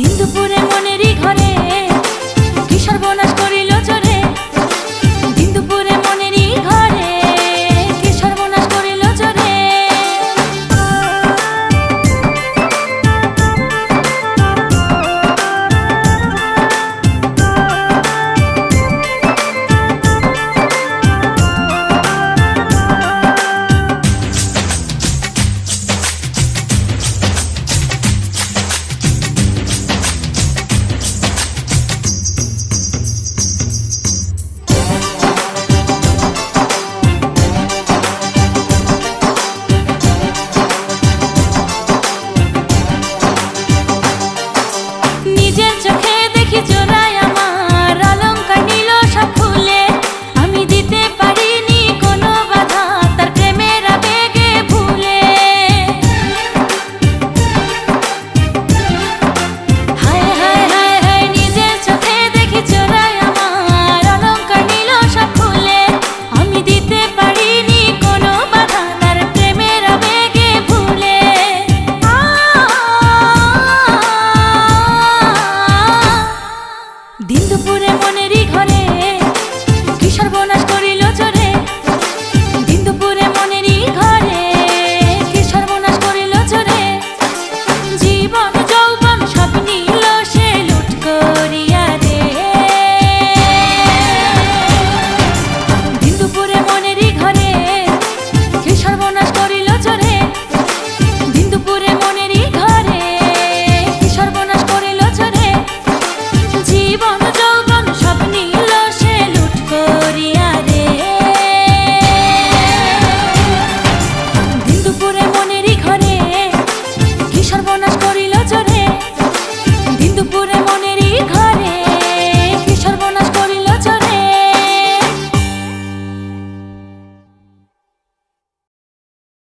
দিন দুপুরে মনেরই ঘরে মনেরই ঘরে কি সর্বনাশ